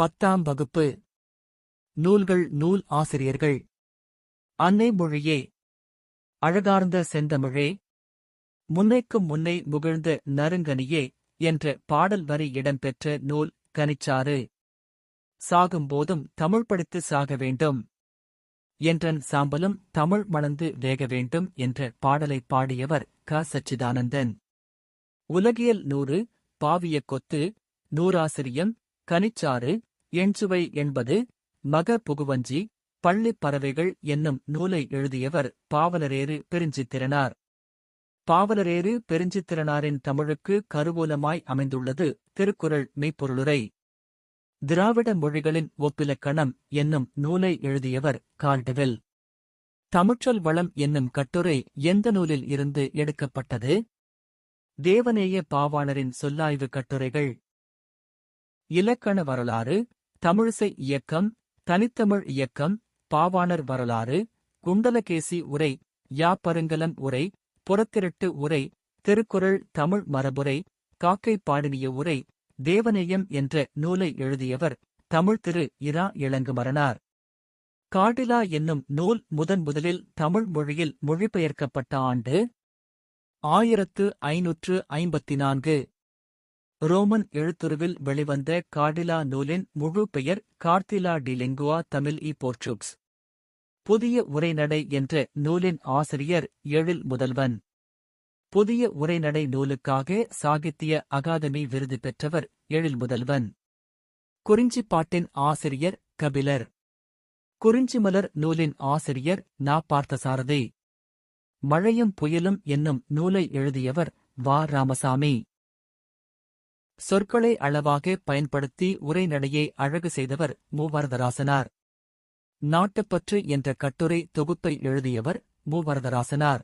பத்தாம் வகுப்பு. நூல்கள் நூல் ஆசிரியர்கள். அன்னை மொழியே. அழகார்ந்த செந்தமிழே. முன்னைக்கும் முன்னை முகிழ்ந்த நறுங்கனியே என்ற பாடல் வரி இடம்பெற்ற நூல் கனிச்சாறு. சாகும்போதும் தமிழ் படித்து சாக வேண்டும். என்றன் சாம்பலும் தமிழ் மணந்து வேக வேண்டும் என்ற பாடலைப் பாடியவர் க. சச்சிதானந்தன். உலகியல் நூறு பாவிய கொத்து நூறாசிரியம் கனிச்சாறு எண்சுவை என்பது மக புகுவஞ்சி பள்ளிப் பறவைகள் என்னும் நூலை எழுதியவர் பாவலரேறு பெருஞ்சித்திரனார். பாவலரேறு பெருஞ்சித்திரனாரின் தமிழுக்கு கருவூலமாய் அமைந்துள்ளது திருக்குறள் மெய்ப்பொருளுரை. திராவிட மொழிகளின் ஒப்பிலக்கணம் என்னும் நூலை எழுதியவர் கால்டெவில் தமிழ்ச்சொல் வளம் என்னும் கட்டுரை எந்த நூலில் இருந்து எடுக்கப்பட்டது? தேவநேய பாவாணரின் சொல்லாய்வு கட்டுரைகள். இலக்கண வரலாறு தமிழிசை இயக்கம் தனித்தமிழ் இயக்கம் பாவாணர் வரலாறு குண்டலகேசி உரை யாப்பருங்கலன் உரை புறத்திரட்டு உரை திருக்குறள் தமிழ் மரபுரை காக்கை பாடினிய உரை தேவநேயம் என்ற நூலை எழுதியவர் தமிழ் திரு இரா இளங்குமரனார். காடிலா என்னும் நூல் முதன் முதலில் தமிழ் மொழியில் மொழிபெயர்க்கப்பட்ட ஆண்டு ஆயிரத்து ஐநூற்று ஐம்பத்தி நான்கு. ரோமன் எழுத்துருவில் வெளிவந்த காடிலா நூலின் முழு பெயர் கார்த்திலா டிலிங்குவா தமிழ் இ போர்ச்சுக்ஸ். புதிய உரைநடை என்ற நூலின் ஆசிரியர் எழில் முதல்வன். புதிய உரைநடை நூலுக்காக சாகித்ய அகாதமி விருது பெற்றவர் எழில் முதல்வன். குறிஞ்சிப்பாட்டின் ஆசிரியர் கபிலர். குறிஞ்சிமலர் நூலின் ஆசிரியர் நா பார்த்தசாரதி. மழையும் புயலும் என்னும் நூலை எழுதியவர் வா ராமசாமி. சொற்களை அளவாக பயன்படுத்தி உரைநடையை அழகு செய்தவர் மூவரதராசனார். நாட்டுப்பற்று என்ற கட்டுரை தொகுப்பை எழுதியவர் மூவரதராசனார்.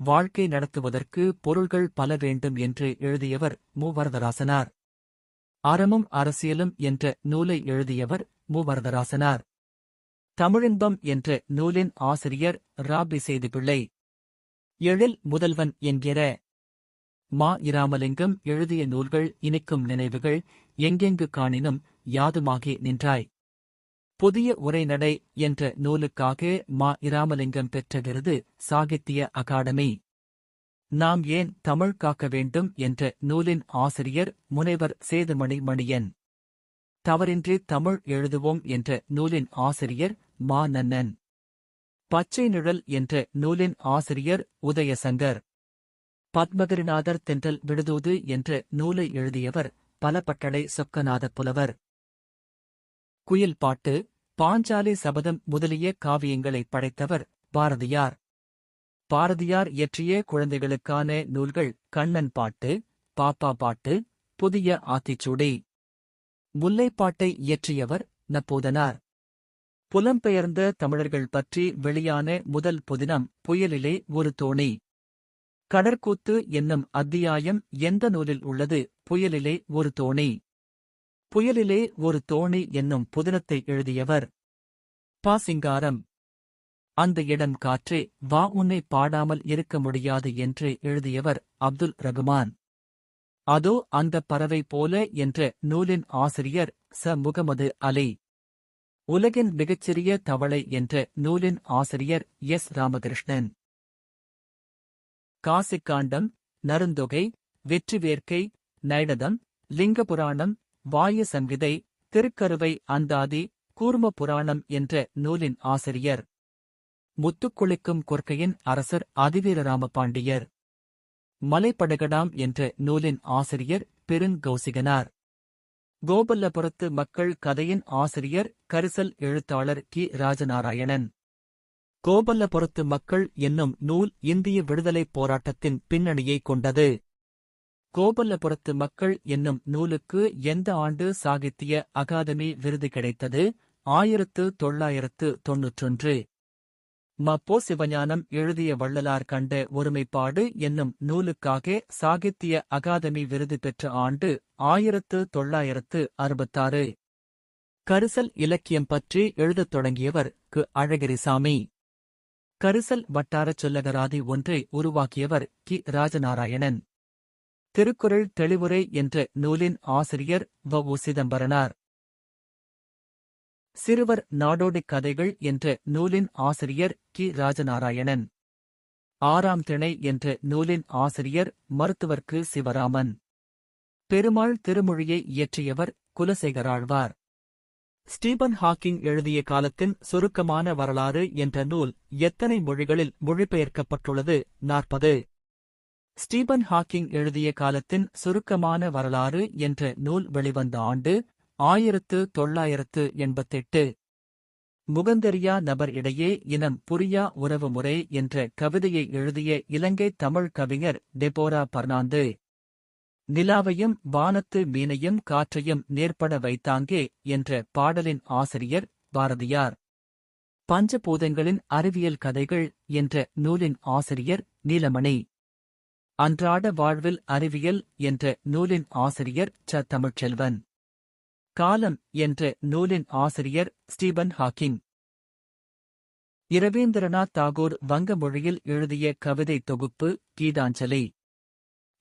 வாழ்க்கை நடத்துவதற்கு பொருள்கள் பல வேண்டும் என்று எழுதியவர் மூவரதராசனார். அறமும் அரசியலும் என்ற நூலை எழுதியவர் மூவரதராசனார். தமிழின்பம் என்ற நூலின் ஆசிரியர் ராபி செய்திபிள்ளை எழில் முதல்வன் என்கிற மா இராமலிங்கம் எழுதிய நூல்கள் இனிக்கும் நினைவுகள் எங்கெங்கு காணினும் யாதுமாகி நின்றாய். புதிய உரைநடை என்ற நூலுக்காக மா இராமலிங்கம் பெற்ற விருது சாகித்ய அகாடமி. நாம் ஏன் தமிழ் காக்க வேண்டும் என்ற நூலின் ஆசிரியர் முனைவர் சேதுமணி மணியன். தவறின்றி தமிழ் எழுதுவோம் என்ற நூலின் ஆசிரியர் மா நன்னன். பச்சை நிழல் என்ற நூலின் ஆசிரியர் உதயசங்கர். பத்மகிரிநாதர் தென்றல் விடுதூது என்ற நூலை எழுதியவர் பல பட்டளை சொக்கநாத புலவர். குயில் பாட்டு பாஞ்சாலி சபதம் முதலிய காவியங்களை படைத்தவர் பாரதியார். பாரதியார் இயற்றிய குழந்தைகளுக்கான நூல்கள் கண்ணன் பாட்டு பாப்பா பாட்டு புதிய ஆத்திச்சூடி. முல்லைப்பாட்டை இயற்றியவர் நப்போதனார். புலம்பெயர்ந்த தமிழர்கள் பற்றி வெளியான முதல் புதினம் புயலிலே ஒரு தோணி. கடற்கூத்து என்னும் அத்தியாயம் எந்த நூலில் உள்ளது? புயலிலே ஒரு தோணி. புயலிலே ஒரு தோணி என்னும் புதினத்தை எழுதியவர். பா சிங்காரம் அந்த இடம் காற்றே வா உன்னை பாடாமல் இருக்க முடியாது என்று எழுதியவர் அப்துல் ரகுமான். அதோ அந்த பறவை போல என்ற நூலின் ஆசிரியர் ச. முகமது அலி. உலகின் மிகச்சிறிய தவளை என்ற நூலின் ஆசிரியர் எஸ். ராமகிருஷ்ணன். காசிக்காண்டம் நருந்தொகை வெற்றிவேர்க்கை நைடதம் லிங்க புராணம் வாயு சங்கிதை திருக்கருவை அந்தாதி கூர்ம புராணம் என்ற நூலின் ஆசிரியர். முத்துக்குளிக்கும் கொற்கையின் அரசர் அதிவீரராம பாண்டியர் மலைப்படகடாம் என்ற நூலின் ஆசிரியர் பெருங்கௌசிகனார். கோபல்லபுரத்து மக்கள் கதையின் ஆசிரியர் கரிசல் எழுத்தாளர் கி. ராஜநாராயணன். கோபல்லபுரத்து மக்கள் என்னும் நூல் இந்திய விடுதலைப் போராட்டத்தின் பின்னணியை கொண்டது. கோபல்லபுரத்து மக்கள் என்னும் நூலுக்கு எந்த ஆண்டு சாகித்ய அகாதமி விருது கிடைத்தது? ஆயிரத்து தொள்ளாயிரத்து தொன்னூற்றொன்று. மப்போ சிவஞானம் எழுதிய வள்ளலார் கண்ட ஒருமைப்பாடு என்னும் நூலுக்காக சாகித்ய அகாதமி விருது பெற்ற ஆண்டு ஆயிரத்து தொள்ளாயிரத்து அறுபத்தாறு. கரிசல் இலக்கியம் பற்றி எழுதத் தொடங்கியவர் கு. அழகிரிசாமி. கரிசல் வட்டாரச் சொல்லகராதி ஒன்றை உருவாக்கியவர் கி. ராஜநாராயணன். திருக்குறள் தெளிவுரை என்ற நூலின் ஆசிரியர் வ. உ. சிதம்பரனார். சிறுவர் நாடோடிக் கதைகள் என்ற நூலின் ஆசிரியர் கி. ராஜநாராயணன். ஆறாம் திணை என்ற நூலின் ஆசிரியர் மருத்துவர்க்கு சிவராமன். பெருமாள் திருமொழியை இயற்றியவர் குலசேகராழ்வார். ஸ்டீபன் ஹாக்கிங் எழுதிய காலத்தின் சுருக்கமான வரலாறு என்ற நூல் எத்தனை மொழிகளில் மொழிபெயர்க்கப்பட்டுள்ளது? நாற்பது. ஸ்டீபன் ஹாக்கிங் எழுதிய காலத்தின் சுருக்கமான வரலாறு என்ற நூல் வெளிவந்த ஆண்டு ஆயிரத்து தொள்ளாயிரத்து எண்பத்தெட்டு. முகந்தெரியா நபர் இடையே இனம் புரியா உறவு முறை என்ற கவிதையை எழுதிய இலங்கை தமிழ் கவிஞர் டெபோரா பர்னாந்து நிலாவையும் வானத்து மீனையும் காற்றையும் நேர்பட வைத்தாங்கே என்ற பாடலின் ஆசிரியர் பாரதியார். பஞ்சபூதங்களின் அறிவியல் கதைகள் என்ற நூலின் ஆசிரியர் நீலமணி. அன்றாட வாழ்வில் அறிவியல் என்ற நூலின் ஆசிரியர் ச. தமிழ்ச்செல்வன். காலம் என்ற நூலின் ஆசிரியர் ஸ்டீபன் ஹாக்கிங். இரவீந்திரநாத் தாகூர் வங்க மொழியில் எழுதிய கவிதை தொகுப்பு கீதாஞ்சலி.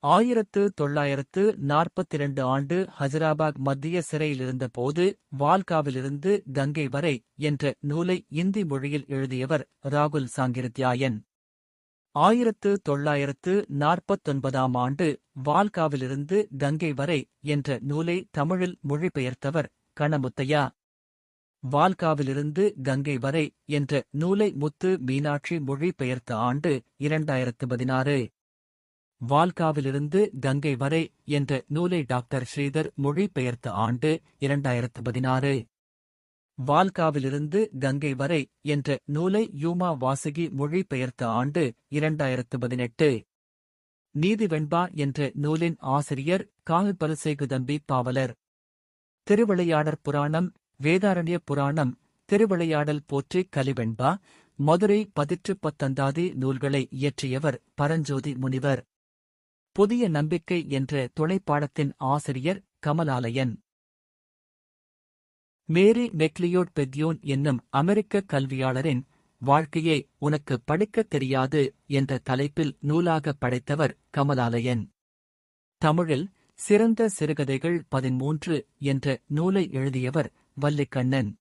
ஆயிரத்து தொள்ளாயிரத்து நாற்பத்திரண்டு ஆண்டு ஹசராபாக் மத்திய சிறையிலிருந்தபோது வால்காவிலிருந்து கங்கை வரை என்ற நூலை இந்தி மொழியில் எழுதியவர் ராகுல் சாங்கிருத்யாயன். ஆயிரத்து தொள்ளாயிரத்து நாற்பத்தொன்பதாம் ஆண்டு வால்காவிலிருந்து கங்கை வரை என்ற நூலை தமிழில் மொழிபெயர்த்தவர் கணமுத்தையா. வால்காவிலிருந்து கங்கை வரை என்ற நூலை முத்து மீனாட்சி மொழிபெயர்த்த ஆண்டு இரண்டாயிரத்து பதினாறு. வால்காவிலிருந்து கங்கை வரை என்ற நூலை டாக்டர் ஸ்ரீதர் மொழிபெயர்த்த ஆண்டு இரண்டாயிரத்து பதினாறு. வால்காவிலிருந்து கங்கை வரை என்ற நூலை யூமா வாசகி மொழிபெயர்த்த ஆண்டு இரண்டாயிரத்து பதினெட்டு. நீதி வெண்பா என்ற நூலின் ஆசிரியர் கால்பலசேகுதம்பி பாவலர். திருவிளையாடற் புராணம் வேதாரண்ய புராணம் திருவிளையாடல் போற்றி கலிவெண்பா மதுரை பதிற்று பத்தந்தாதி நூல்களை இயற்றியவர் பரஞ்சோதி முனிவர். புதிய நம்பிக்கை என்ற தொலைப்பாடத்தின் ஆசிரியர் கமலாலயன். மேரி மெக்லியோட் பெத்யோன் என்னும் அமெரிக்க கல்வியாளரின் வாழ்க்கையை உனக்கு படிக்கத் தெரியாது என்ற தலைப்பில் நூலாக படைத்தவர் கமலாலயன். தமிழில் சிறந்த சிறுகதைகள் பதிமூன்று என்ற நூலை எழுதியவர் வல்லிக்கண்ணன்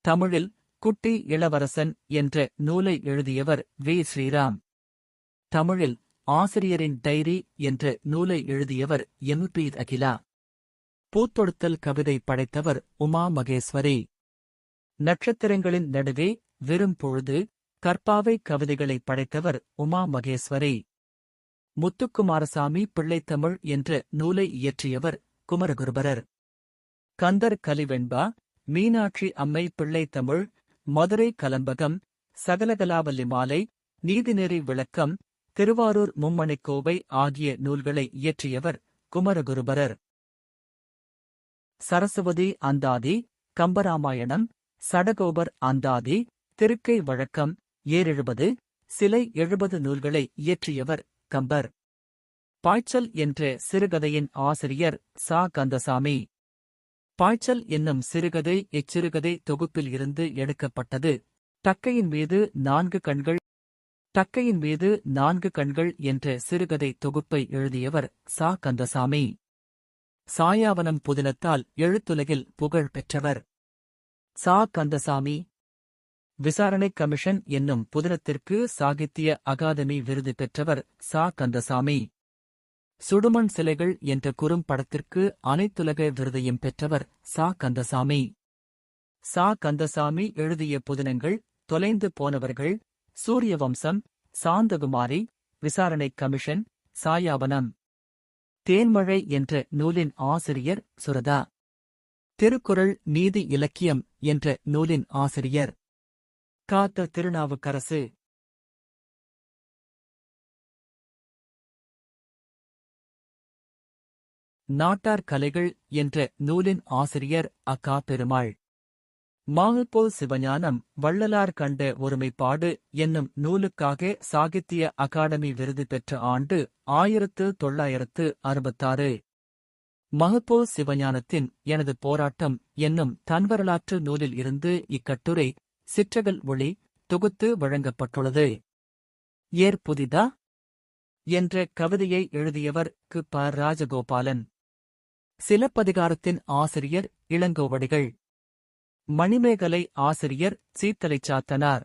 தமிழில் குட்டி இளவரசன் என்ற நூலை எழுதியவர் வி. ஸ்ரீராம். தமிழில் ஆசிரியரின் டைரி என்ற நூலை எழுதியவர் எம் பி அகிலா. பூத்தொடுத்தல் கவிதை படைத்தவர் உமா மகேஸ்வரி. நட்சத்திரங்களின் நடுவே வெறும் பொழுது கற்பாவை கவிதைகளை படைத்தவர் உமா மகேஸ்வரி. முத்துக்குமாரசாமி பிள்ளைத்தமிழ் என்ற நூலை இயற்றியவர் குமரகுருபரர். கந்தர் கலிவெண்பா மீனாட்சி அம்மை பிள்ளைத்தமிழ் மதுரை கலம்பகம் சகலகலாவல்லி மாலை நீதிநெறி விளக்கம் திருவாரூர் மும்மணிக்கோவை ஆகிய நூல்களை இயற்றியவர் குமரகுருபரர். சரஸ்வதி அந்தாதி கம்பராமாயணம் சடகோபர் அந்தாதி திருக்கை வழக்கம் ஏறெழுபது சிலை எழுபது நூல்களை இயற்றியவர் கம்பர். பாய்ச்சல் என்ற சிறுகதையின் ஆசிரியர் சா. கந்தசாமி. பாய்ச்சல் என்னும் சிறுகதை இச்சிறுகதை தொகுப்பில் இருந்து எடுக்கப்பட்டது. தக்கையின் மீது நான்கு கண்கள் தக்கையின் மீது நான்கு கண்கள் என்ற சிறுகதை தொகுப்பை எழுதியவர் சா. கந்தசாமி. சாயாவனம் புதினத்தால் எழுத்துலகில் புகழ் பெற்றவர். சா. கந்தசாமி. விசாரணை கமிஷன் என்னும் புதினத்திற்கு சாகித்ய அகாதமி விருது பெற்றவர் சா. கந்தசாமி. சுடுமண் சிலைகள் என்ற குறும்படத்திற்கு அனைத்துலக விருதையும் பெற்றவர் சா. கந்தசாமி. சா. கந்தசாமி எழுதிய புதினங்கள் தொலைந்து போனவர்கள் சூரிய வம்சம் சாந்தகுமாரி விசாரணை கமிஷன் சாயாவனம். தேன்மழை என்ற நூலின் ஆசிரியர் சுரதா. திருக்குறள் நீதி இலக்கியம் என்ற நூலின் ஆசிரியர். காத்த திருநாவுக்கரசு. நாட்டார் கலைகள் என்ற நூலின் ஆசிரியர் அக்கா பெருமாள். மாகுப்போல் சிவஞானம் வள்ளலார் கண்ட ஒருமைப்பாடு என்னும் நூலுக்காக சாகித்ய அகாடமி விருது பெற்ற ஆண்டு ஆயிரத்து தொள்ளாயிரத்து அறுபத்தாறு. மகப்போ சிவஞானத்தின் எனது போராட்டம் என்னும் தன்வரலாற்று நூலில் இருந்து இக்கட்டுரை சிற்றகல் ஒளி தொகுத்து வழங்கப்பட்டுள்ளது. ஏர் புதிதா? என்ற கவிதையை எழுதியவர் கு ப ராஜகோபாலன். சிலப்பதிகாரத்தின் ஆசிரியர் இளங்கோவடிகள். மணிமேகலை ஆசிரியர் சீத்தலை சாத்தனார்.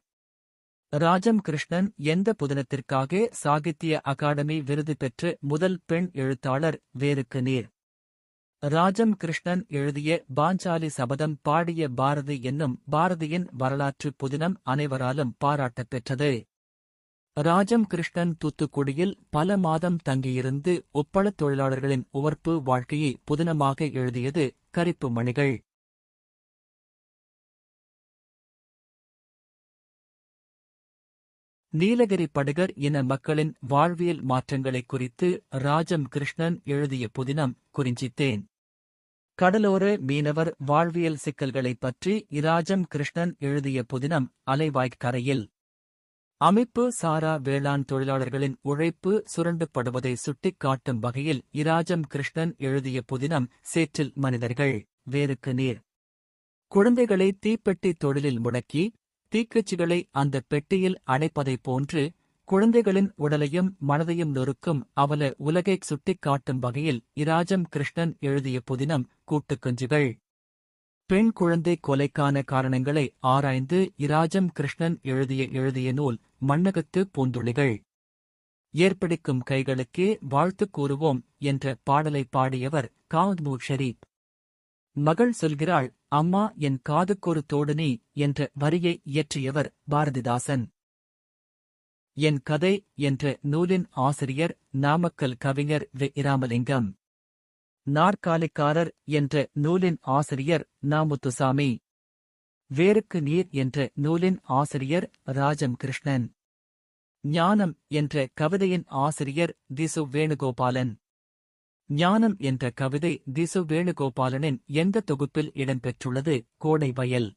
ராஜம் கிருஷ்ணன் எந்த புதினத்திற்காக சாகித்ய அகாடமி விருது பெற்று முதல் பெண் எழுத்தாளர் வேருக்கு நீர். ராஜம் கிருஷ்ணன் எழுதிய பாஞ்சாலி சபதம் பாடிய பாரதி என்னும் பாரதியின் வரலாற்று புதினம் அனைவராலும் பாராட்டப் பெற்றது. ராஜம் கிருஷ்ணன் தூத்துக்குடியில் பல மாதம் தங்கியிருந்து உப்பளத் தொழிலாளர்களின் உவர்ப்பு வாழ்க்கையை புதினமாக எழுதியது கரிப்பு மணிகள். நீலகிரி படுகர் இன மக்களின் வாழ்வியல் மாற்றங்களைக் குறித்து ராஜம் கிருஷ்ணன் எழுதிய புதினம் குறிஞ்சித்தேன். கடலோர மீனவர் வாழ்வியல் சிக்கல்களைப் பற்றி இராஜம் கிருஷ்ணன் எழுதிய புதினம் அலைவாய்க்கரையில். அமைப்பு சாரா வேளாண் தொழிலாளர்களின் உழைப்பு சுரண்டப்படுவதை சுட்டிக்காட்டும் வகையில் இராஜம் கிருஷ்ணன் எழுதிய புதினம் சேற்றில் மனிதர்கள் வேருக்கு நீர். குழந்தைகளை தீப்பெட்டி தொழிலில் முடக்கி தீக்கச்சிகளை அந்த பெட்டியில் அடைப்பதைப் போன்று குழந்தைகளின் உடலையும் மனதையும் நொறுக்கும் அவல உலகை சுட்டிக்காட்டும் வகையில் இராஜம் கிருஷ்ணன் எழுதிய புதினம் கூட்டுக்குஞ்சுகள். பெண் குழந்தை கொலைக்கான காரணங்களை ஆராய்ந்து இராஜம் கிருஷ்ணன் எழுதிய எழுதிய நூல் மண்ணகத்து பூந்துளிகள். ஏற்படிக்கும் கைகளுக்கே வாழ்த்து கூறுவோம் என்ற பாடலை பாடியவர் காந்மூ ஷரீப். மகள் சொல்கிறாள் அம்மா என் காதுக்கொரு தோடு என்ற வரியை இயற்றியவர் பாரதிதாசன். என் கதை என்ற நூலின் ஆசிரியர் நாமக்கல் கவிஞர் வி. இராமலிங்கம். நாற்காலிக்காரர் என்ற நூலின் ஆசிரியர் நாமுத்துசாமி. வேருக்கு நீர் என்ற நூலின் ஆசிரியர் ராஜம் கிருஷ்ணன். ஞானம் என்ற கவிதையின் ஆசிரியர் திசு வேணுகோபாலன். ஞானம் என்ற கவிதை திசு வேணுகோபாலனின் எந்த தொகுப்பில் இடம்பெற்றுள்ளது? கோடை வயல்.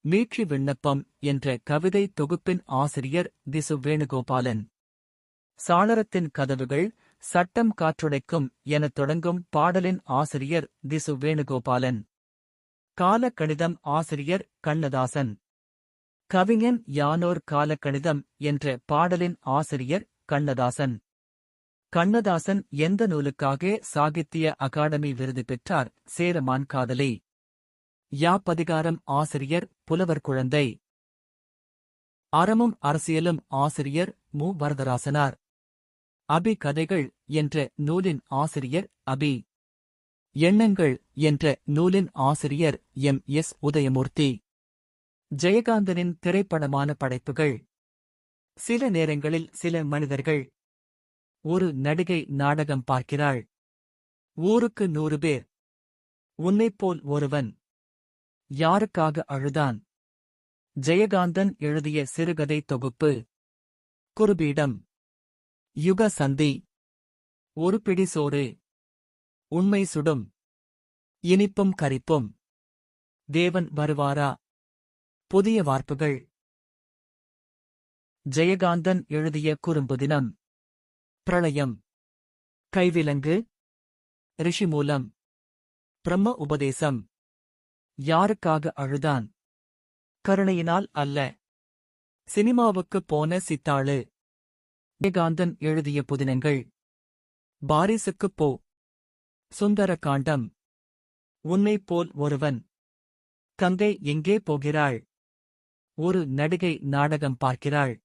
மீட்சி விண்ணப்பம் என்ற கவிதை தொகுப்பின் ஆசிரியர் திசு வேணுகோபாலன். சாளரத்தின் கதவுகள் சட்டம் காற்றுடைக்கும் எனத் தொடங்கும் பாடலின் ஆசிரியர் திசு வேணுகோபாலன். காலக்கணிதம் ஆசிரியர் கண்ணதாசன். கவிஞன் யானோர் காலக்கணிதம் என்ற பாடலின் ஆசிரியர் கண்ணதாசன். கண்ணதாசன் எந்த நூலுக்காக சாகித்ய அகாடமி விருது பெற்றார்? சேரமான் காதலி. யாப்பதிகாரம் ஆசிரியர் புலவர் குழந்தை. அறமும் அரசியலும் ஆசிரியர் மு. வரதராசனார். அபி கதைகள் என்ற நூலின் ஆசிரியர் அபி. எண்ணங்கள் என்ற நூலின் ஆசிரியர் எம். எஸ். உதயமூர்த்தி. ஜெயகாந்தனின் திரைப்படமான படைப்புகள். சில நேரங்களில் சில மனிதர்கள் ஒரு நடிகை நாடகம் பார்க்கிறாள். ஊருக்கு நூறு பேர். உன்னைப்போல் ஒருவன். யாருக்காக அழுதான்? ஜெயகாந்தன் எழுதிய சிறுகதை தொகுப்பு. குருபீடம். யுக சந்தி. ஒரு பிடி சோறு. உண்மை சுடும். இனிப்பும் கரிப்பும். தேவன் வருவாரா? புதிய வார்ப்புகள். ஜெயகாந்தன் எழுதிய குறும்பு தினம். பிரளயம். கைவிலங்கு. ரிஷி மூலம். பிரம்ம உபதேசம். யாருக்காக அழுதான்? கருணையினால் அல்ல. சினிமாவுக்குப் போன சித்தாளு. விஜயகாந்தன் எழுதிய புதினங்கள். பாரிசுக்குப் போ. சுந்தர காண்டம் உன்னைப் போல் ஒருவன். கங்கை எங்கே போகிறாள்? ஒரு நடிகை நாடகம் பார்க்கிறாள்.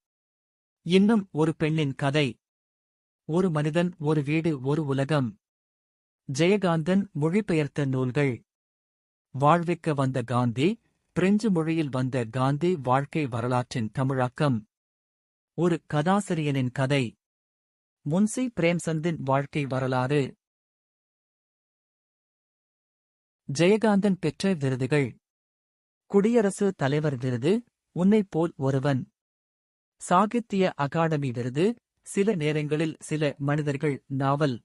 இன்னும் ஒரு பெண்ணின் கதை. ஒரு மனிதன் ஒரு வீடு ஒரு உலகம். ஜெயகாந்தன் மொழிபெயர்த்த நூல்கள். வாழ்விக்க வந்த காந்தி பிரெஞ்சு மொழியில் வந்த காந்தி வாழ்க்கை வரலாற்றின் தமிழாக்கம். ஒரு கதாசிரியனின் கதை. முன்சி பிரேம்சந்தின் வாழ்க்கை வரலாறு. ஜெயகாந்தன் பெற்ற விருதுகள். குடியரசு தலைவர் விருது உன்னைப் போல் ஒருவன். சாகித்ய அகாடமி விருது சில நேரங்களில் சில மனிதர்கள் நாவல்.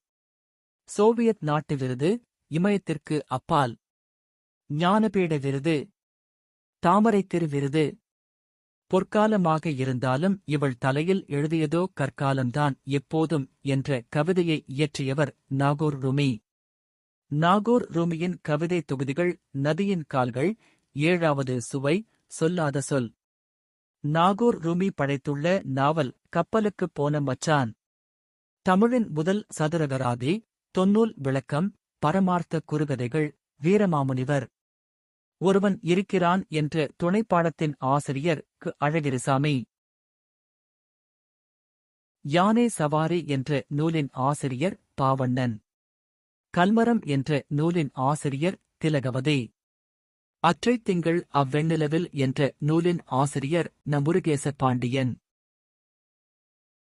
சோவியத் நாட்டு விருது இமயத்திற்கு அப்பால். ஞானபீட விருது. தாமரைத்திரு விருது. பொற்காலமாக இருந்தாலும் இவள் தலையில் எழுதியதோ கற்காலம்தான் எப்போதும் என்ற கவிதையை இயற்றியவர் நாகூர் ருமி. நாகூர் ருமியின் கவிதை தொகுதிகள் நதியின் கால்கள் ஏழாவது சுவை சொல்லாத சொல். நாகூர் ரூமி படைத்துள்ள நாவல் கப்பலுக்குப் போன மச்சான். தமிழின் முதல் சதுரகராதி தொன்னூல் விளக்கம் பரமார்த்த குறுகதைகள் வீரமாமுனிவர். ஒருவன் இருக்கிறான் என்ற துணைப்பாடத்தின் ஆசிரியர் கு. அழகிரிசாமி. யானை சவாரி என்ற நூலின் ஆசிரியர் பாவண்ணன். கல்மரம் என்ற நூலின் ஆசிரியர் திலகவதி. அற்றைத் திங்கள் அவ்வெண்ணிலவில் என்ற நூலின் ஆசிரியர் ந முருகேச பாண்டியன்.